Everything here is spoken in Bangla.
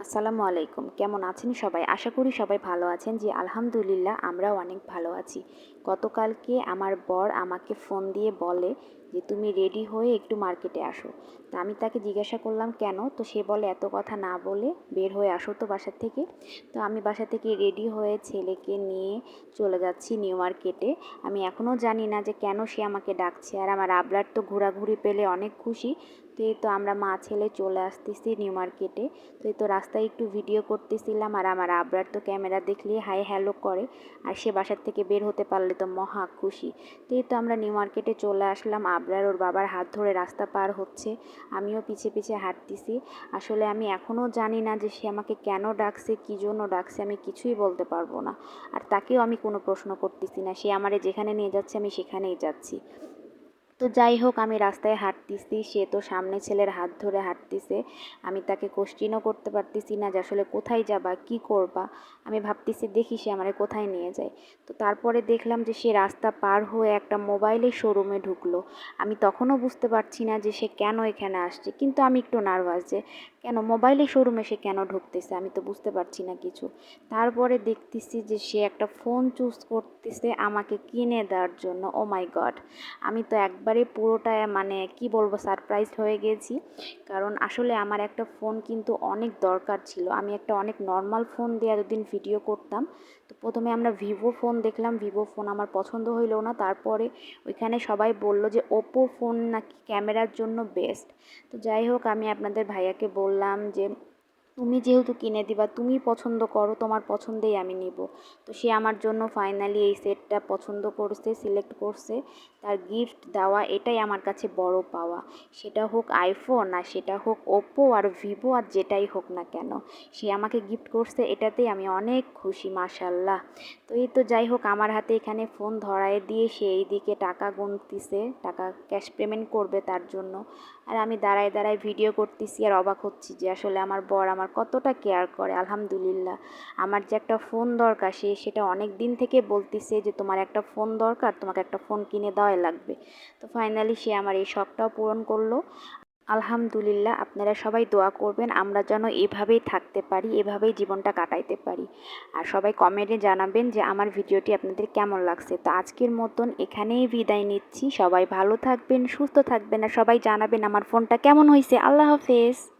আসসালামু আলাইকুম। কেমন আছেন সবাই? আশা করি সবাই ভালো আছেন। যে আলহামদুলিল্লাহ, আমরাও অনেক ভালো আছি। গতকালকে আমার বর আমাকে ফোন দিয়ে বলে যে তুমি রেডি হয়ে একটু মার্কেটে আসো। তা আমি তাকে জিজ্ঞাসা করলাম, কেন? তো সে বলে, এত কথা না বলে বের হয়ে আসো তো বাসা থেকে। তো আমি বাসা থেকে রেডি হয়ে ছেলেকে নিয়ে চলে যাচ্ছি নিউ মার্কেটে আমি এখনও জানি না যে কেন সে আমাকে ডাকছে। আর আমার আবলার তো ঘোরাঘুরি পেলে অনেক খুশি। তো এই তো আমরা মা ছেলে চলে আসতেছি নিউ মার্কেটে তো এই তো রাস্তায় একটু ভিডিও করতেছিলাম। আর আমার আবরার তো ক্যামেরা দেখলে হাই হ্যালো করে। আর সে বাসার থেকে বের হতে পারলে তো মহা খুশি। তো এই তো আমরা নিউ মার্কেটে চলে আসলাম। আবরার ওর বাবার হাত ধরে রাস্তা পার হচ্ছে, আমিও পিছে পিছে হাঁটতেছি। আসলে আমি এখনও জানি না যে সে আমাকে কেন ডাকছে, কী জন্য ডাকছে, আমি কিছুই বলতে পারব না। আর তাকেও আমি কোনো প্রশ্ন করতেছি না। সে আমারে যেখানে নিয়ে যাচ্ছে, আমি সেখানেই যাচ্ছি। তো যাই হোক, আমি রাস্তায় হাঁটতেছি। সে তো সামনে ছেলের হাত ধরে হাঁটতেছে। আমি তাকে কোশ্চিনও করতে পারতেছি না যে আসলে কোথায় যাবা, কি করবা? আমি ভাবতেছি দেখি সে আমার কোথায় নিয়ে যায়। তো তারপরে দেখলাম যে সে রাস্তা পার হয়ে একটা মোবাইলের শোরুমে ঢুকলো। আমি তখনও বুঝতে পারছি না যে সে কেন এখানে আসছে। কিন্তু আমি একটু নার্ভাস যে কেন? মোবাইলে শোরুমে সে কেন ঢুকতেছে? আমি তো বুঝতে পারছি না কিছু। তারপরে দেখতেছি যে সে একটা ফোন চুজ করতেছে আমাকে কিনে দেওয়ার জন্য। ও মাই গড আমি তো একবারে পুরোটা মানে কি বলব সারপ্রাইজ হয়ে গেছি। কারণ আসলে আমার একটা ফোন কিন্তু অনেক দরকার ছিল। আমি একটা অনেক নর্মাল ফোন দিয়ে এতদিন ভিডিও করতাম। তো প্রথমে আমরা ভিভো ফোন দেখলাম। ভিভো ফোন আমার পছন্দ হইল না। তারপরে ওইখানে সবাই বলল যে ওপো ফোন নাকি ক্যামেরার জন্য বেস্ট তো যাই হোক, আমি আপনাদের ভাইয়াকে বললাম যে তুমি যেহেতু কিনে দিবা, তুমি পছন্দ করো, তোমার পছন্দেই আমি নিব। তো সে আমার জন্য ফাইনালি এই সেটটা পছন্দ করছে সিলেক্ট করছে। তার গিফট দেওয়া এটাই আমার কাছে বড় পাওয়া। সেটা হোক আইফোন আর সেটা হোক ওপো আর ভিভো আর যেটাই হোক না কেন, সে আমাকে গিফট করছে এটাতেই আমি অনেক খুশি মাশাল্লাহ তো এই তো যাই হোক, আমার হাতে এখানে ফোন ধরায় দিয়ে সে এই দিকে টাকা গুনতিছে, টাকা ক্যাশ পেমেন্ট করবে তার জন্য। আর আমি দাঁড়ায় দাঁড়ায় ভিডিও করতেছি আর অবাক হচ্ছি যে আসলে আমার বর আমার কতটা কেয়ার করে, আলহামদুলিল্লাহ। আমার যে একটা ফোন দরকার, সে সেটা অনেক দিন থেকে বলতেছে যে, তোমার একটা ফোন দরকার, তোমাকে একটা ফোন কিনে দেওয়াই লাগবে। তো ফাইনালি সে আমার এই শখটাও পূরণ করল। আলহামদুলিল্লাহ, আপনারা সবাই দোয়া করবেন, আমরা যেন এভাবেই থাকতে পারি, এভাবেই জীবনটা কাটাইতে পারি। আর সবাই কমেন্টে জানাবেন যে, আমার ভিডিওটি আপনাদের কেমন লাগছে? তো আজকের মতন এখানেই বিদায় নিচ্ছি। সবাই ভালো থাকবেন, সুস্থ থাকবেন, আর সবাই জানাবেন, আমার ফোনটা কেমন হয়েছে আল্লাহ হাফেজ।